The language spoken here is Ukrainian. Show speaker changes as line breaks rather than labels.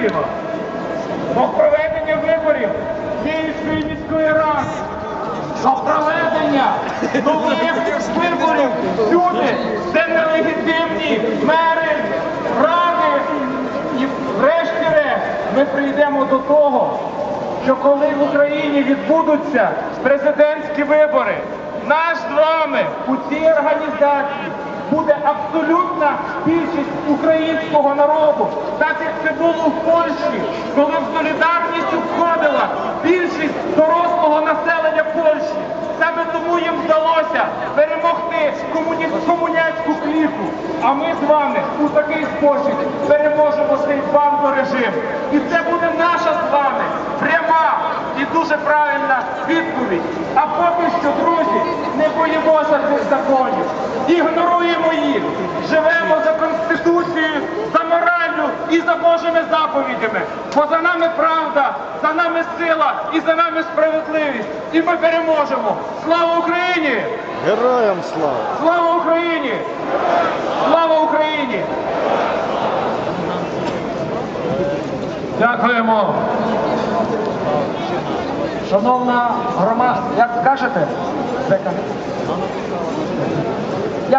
Києва. До проведення виборів Київської міської ради. До проведення нових виборів сюди, де нелегітимні мери, ради. І врешті-решт ми прийдемо до того, що коли в Україні відбудуться президентські вибори, наш з вами у цій організації буде абсолютна більшість українського народу, так як це було в Польщі, коли в солідарність входила більшість дорослого населення Польщі. Саме тому їм вдалося перемогти комуні... комуняцьку кліку. А ми з вами у такий спосіб переможемо цей бандорежим. І це буде наша з вами пряма і дуже правильна відповідь. А поки що, друзі, не боїмося цих законів, ігноруємо і за Божими заповідями. Бо за нами правда, за нами сила і за нами справедливість. І ми переможемо. Слава Україні!
Героям слава!
Слава Україні! Слава Україні! Дякуємо. Шановна громада, як скажете?